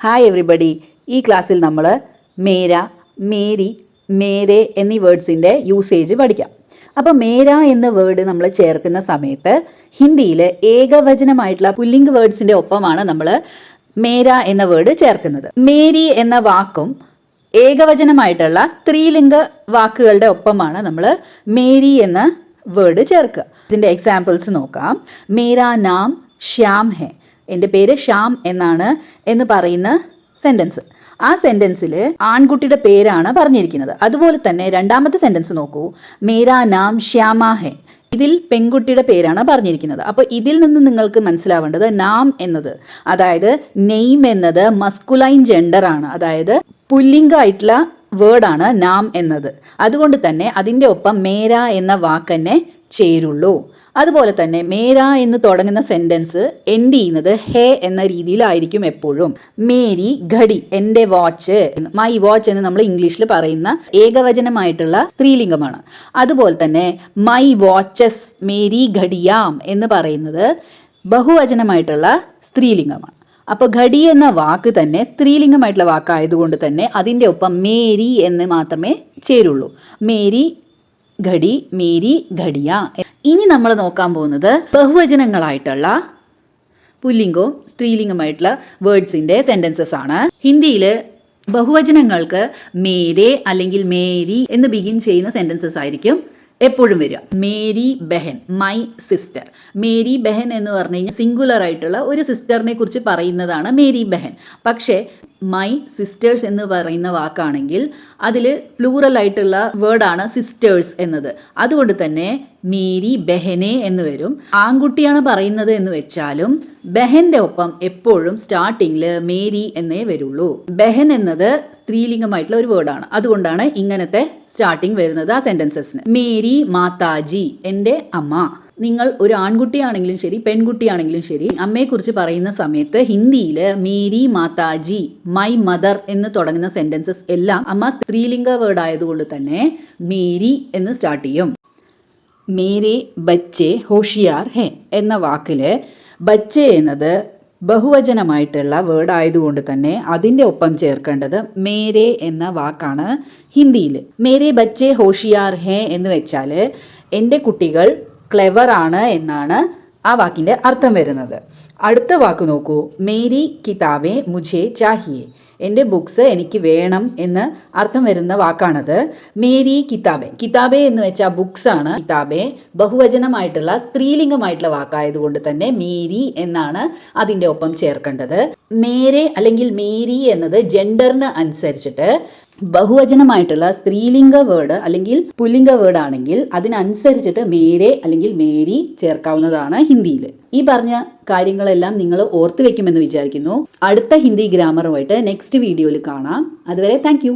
Hi everybody ഈ ക്ലാസ്സിൽ നമ്മൾ മേര മേരി മേരെ എന്നീ വേർഡ്സിന്റെ യൂസേജ് പഠിക്കാം. അപ്പോൾ മേര എന്ന വേർഡ് നമ്മൾ ചേർക്കുന്ന സമയത്ത് ഹിന്ദിയിൽ ഏകവചനമായിട്ടുള്ള പുല്ലിംഗ് വേർഡ്സിന്റെ ഒപ്പമാണ് നമ്മൾ മേര എന്ന വേർഡ് ചേർക്കുന്നത്. മേരി എന്ന വാക്കും ഏകവചനമായിട്ടുള്ള സ്ത്രീലിംഗ വാക്കുകളുടെ ഒപ്പമാണ് നമ്മൾ മേരി എന്ന വേർഡ് ചേർക്കുക. ഇതിന്റെ എക്സാമ്പിൾസ് നോക്കാം. മേരാ നാം ശ്യാം ഹെ. എന്റെ പേര് ശ്യാം എന്നാണ് എന്ന് പറയുന്ന സെന്റൻസ് ആ സെന്റൻസിൽ ആൺകുട്ടിയുടെ പേരാണ് പറഞ്ഞിരിക്കുന്നത്. അതുപോലെ തന്നെ രണ്ടാമത്തെ സെന്റൻസ് നോക്കൂ. മേരാ നാം ശ്യാമ ഹെ ഇതിൽ പെൺകുട്ടിയുടെ പേരാണ് പറഞ്ഞിരിക്കുന്നത്. അപ്പോൾ ഇതിൽ നിന്ന് നിങ്ങൾക്ക് മനസ്സിലാവേണ്ടത് നാം എന്നത് അതായത് നെയ്മെന്നത് മസ്കുലൈൻ ജെൻഡർ ആണ്. അതായത് പുല്ലിംഗമായിട്ടുള്ള വേർഡാണ് നാം എന്നത്. അതുകൊണ്ട് തന്നെ അതിന്റെ ഒപ്പം മേര എന്ന വാക്ക് തന്നെ ചേരുള്ളൂ. അതുപോലെ തന്നെ മേര എന്ന് തുടങ്ങുന്ന സെന്റൻസ് എൻഡ് ചെയ്യുന്നത് ഹേ എന്ന രീതിയിലായിരിക്കും എപ്പോഴും. മേരി ഘടി എന്റെ വാച്ച് മൈ വാച്ച് എന്ന് നമ്മൾ ഇംഗ്ലീഷിൽ പറയുന്ന ഏകവചനമായിട്ടുള്ള സ്ത്രീലിംഗമാണ്. അതുപോലെ തന്നെ മൈ വാച്ചസ് മേരി ഘടിയാം എന്ന് പറയുന്നത് ബഹുവചനമായിട്ടുള്ള സ്ത്രീലിംഗമാണ്. അപ്പോൾ ഘടി എന്ന വാക്ക് തന്നെ സ്ത്രീലിംഗമായിട്ടുള്ള വാക്കായതുകൊണ്ട് തന്നെ അതിന്റെ ഒപ്പം മേരി എന്ന് മാത്രമേ ചേരുള്ളൂ. Mary Garhi Mary ഘടിയ. ഇനി നമ്മൾ നോക്കാൻ പോകുന്നത് ബഹുവചനങ്ങളായിട്ടുള്ള പുല്ലിംഗോ സ്ത്രീലിംഗമായിട്ടുള്ള വേർഡ്സിന്റെ സെന്റൻസസ് ആണ്. ഹിന്ദിയിൽ ബഹുവചനങ്ങൾക്ക് മേരെ അല്ലെങ്കിൽ മേരി എന്ന് ബിഗിൻ ചെയ്യുന്ന സെന്റൻസസ് ആയിരിക്കും. എപ്പോഴും വരിക. മേരി ബെഹൻ മൈ സിസ്റ്റർ. മേരി ബെഹൻ എന്ന് പറഞ്ഞു കഴിഞ്ഞാൽ സിംഗുലർ ആയിട്ടുള്ള ഒരു സിസ്റ്ററിനെ കുറിച്ച് പറയുന്നതാണ് മേരി ബെഹൻ. പക്ഷേ മൈ സിസ്റ്റേഴ്സ് എന്ന് പറയുന്ന വാക്കാണെങ്കിൽ അതിൽ പ്ലൂറൽ ആയിട്ടുള്ള വേർഡാണ് സിസ്റ്റേഴ്സ് എന്നത്. അതുകൊണ്ട് തന്നെ മേരി ബെഹനെ എന്ന് വരും. ആൺകുട്ടിയാണ് പറയുന്നത് എന്ന് വെച്ചാലും ബെഹന്റെ ഒപ്പം എപ്പോഴും സ്റ്റാർട്ടിങ്ങിൽ മേരി എന്നേ വരുള്ളൂ. ബെഹൻ എന്നത് സ്ത്രീലിംഗമായിട്ടുള്ള ഒരു വേർഡാണ് അതുകൊണ്ടാണ് ഇങ്ങനത്തെ സ്റ്റാർട്ടിങ് വരുന്നത് ആ സെന്റൻസസിന് മേരി മാതാജി എന്റെ അമ്മ. നിങ്ങൾ ഒരു ആൺകുട്ടിയാണെങ്കിലും ശരി പെൺകുട്ടിയാണെങ്കിലും ശരി അമ്മയെക്കുറിച്ച് പറയുന്ന സമയത്ത് ഹിന്ദിയിൽ മേരി മാതാജി മൈ മദർ എന്ന് തുടങ്ങുന്ന സെന്റൻസസ് എല്ലാം അമ്മ സ്ത്രീലിംഗ വേർഡ് ആയതുകൊണ്ട് തന്നെ മേരി എന്ന് സ്റ്റാർട്ട് ചെയ്യും. മേരെ ബച്ചെ ഹോഷിയാർ ഹെ എന്ന വാക്കിൽ ബച്ചെ എന്നത് ബഹുവചനമായിട്ടുള്ള വേർഡ് ആയതുകൊണ്ട് തന്നെ അതിന്റെ ഒപ്പം ചേർക്കേണ്ടത് മേരെ എന്ന വാക്കാണ് ഹിന്ദിയിൽ മേരെ ബച്ചെ ഹോഷിയാർ ഹെ എന്ന് വെച്ചാൽ എന്റെ കുട്ടികൾ ക്ലെവർ ആണ് എന്നാണ് ആ വാക്കിന്റെ അർത്ഥം വരുന്നത്. അടുത്ത വാക്ക് നോക്കൂ. മേരി കിതാബെ മുജേ ചാഹിയെ എന്റെ ബുക്സ് എനിക്ക് വേണം എന്ന് അർത്ഥം വരുന്ന വാക്കാണത് മേരി കിതാബെ. കിതാബെ എന്ന് വെച്ചാൽ ബുക്സ് ആണ് കിതാബെ. ബഹുവചനമായിട്ടുള്ള സ്ത്രീലിംഗമായിട്ടുള്ള വാക്കായതുകൊണ്ട് തന്നെ മേരി എന്നാണ് അതിന്റെ ഒപ്പം ചേർക്കേണ്ടത്. മേരെ അല്ലെങ്കിൽ മേരി എന്നത് ജെൻഡറിന് അനുസരിച്ചിട്ട് ബഹുവചനമായിട്ടുള്ള സ്ത്രീലിംഗ വേർഡ് അല്ലെങ്കിൽ പുല്ലിംഗ വേർഡ് ആണെങ്കിൽ അതിനനുസരിച്ചിട്ട് മേരെ അല്ലെങ്കിൽ മേരി ചേർക്കാവുന്നതാണ് ഹിന്ദിയിൽ. ഈ പറഞ്ഞ കാര്യങ്ങളെല്ലാം നിങ്ങൾ ഓർത്തു വെക്കുമെന്ന് വിചാരിക്കുന്നു. അടുത്ത ഹിന്ദി ഗ്രാമറുമായിട്ട് നെക്സ്റ്റ് വീഡിയോയിൽ കാണാം. അതുവരെ താങ്ക്